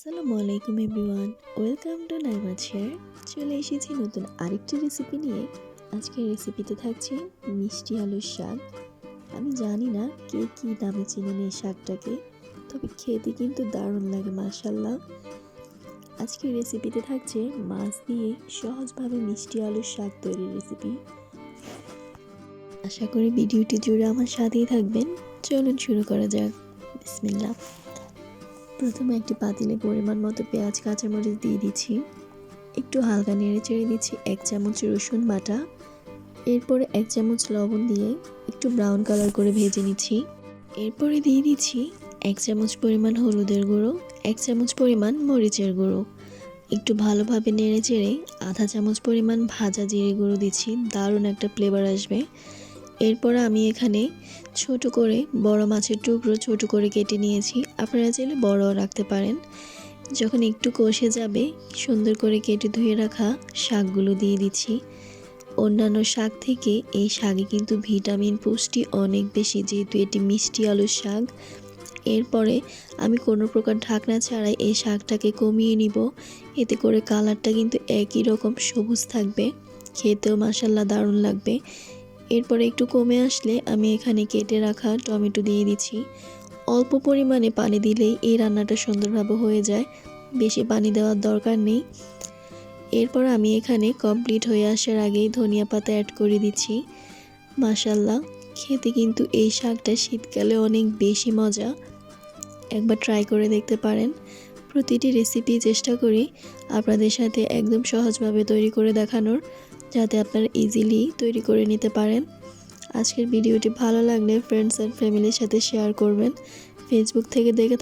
আসসালামু আলাইকুম everyone, welcome to Naima share. চলে এসেছি নতুন আরেকটি রেসিপি নিয়ে। আজকের রেসিপিতে থাকছে মিষ্টি আলুর শাক। আমি জানি না কে কী নামে চিনেন এই শাকটাকে, তবে খেতে কিন্তু দারুণ লাগে মার্শাল্লাহ আজকের রেসিপিতে থাকছে মাছ দিয়ে সহজভাবে মিষ্টি আলুর শাক তৈরির রেসিপি আশা করি ভিডিওটি জুড়ে আমার সাথেই থাকবেন। চলুন শুরু করা যাক। বিসমিল্লাহ। প্রথমে একটি পাতিলে পরিমাণ মতো পেঁয়াজ, কাঁচামরিচ দিয়ে দিচ্ছি। একটু হালকা নেড়ে চেড়ে দিচ্ছি, এক চামচ রসুন বাটা। এরপরে এক চামচ লবণ দিয়ে একটু ব্রাউন কালার করে ভেজে নিচ্ছি। এরপরে দিয়ে দিচ্ছি এক চামচ পরিমাণ হলুদের গুঁড়ো, এক চামচ পরিমাণ মরিচের গুঁড়ো। একটু ভালোভাবে নেড়ে চেড়ে আধা চামচ পরিমাণ ভাজা জিরে গুঁড়ো দিচ্ছি, দারুণ একটা ফ্লেভার আসবে। এরপর আমি এখানে ছোট করে বড় মাছের টুকরো ছোট করে কেটে নিয়েছি। আপনারা চাইলে বড়ও রাখতে পারেন। যখন একটু কষে যাবে, সুন্দর করে কেটে ধুয়ে রাখা শাকগুলো দিয়ে দিচ্ছি। অন্যান্য শাক থেকে এই শাকে কিন্তু ভিটামিন পুষ্টি অনেক বেশি, যেহেতু এটি মিষ্টি আলুর শাক। এরপরে আমি কোনো প্রকার ঢাকনা ছাড়াই এই শাকটাকে কমিয়ে নিব। এতে করে কালারটা কিন্তু একই রকম সবুজ থাকবে। খেতেও মাসাল্লা দারুণ লাগবে। এরপরে একটু কমে আসলে আমি এখানে কেটে রাখা টমেটো দিয়ে দিচ্ছি। অল্প পরিমাণে পানি দিলেই এই রান্নাটা সুন্দরভাবে হয়ে যায়। বেশি পানি দেওয়ার দরকার নেই। এরপর আমি এখানে কমপ্লিট হয়ে আসার আগেই ধনিয়া পাতা অ্যাড করে দিচ্ছি। মাসাল্লাহ খেতে কিন্তু এই শাকটা শীতকালে অনেক বেশি মজা। একবার ট্রাই করে দেখতে পারেন। প্রতিটি রেসিপি চেষ্টা করি আপনাদের সাথে একদম সহজভাবে তৈরি করে দেখানোর। যাতে আপনারা ইজিলি তৈরি করে নিতে পারেন। আজকের ভিডিওটি ভালো লাগলে ফ্রেন্ডস অ্যান্ড ফ্যামিলির সাথে শেয়ার করবেন। ফেসবুক থেকে দেখে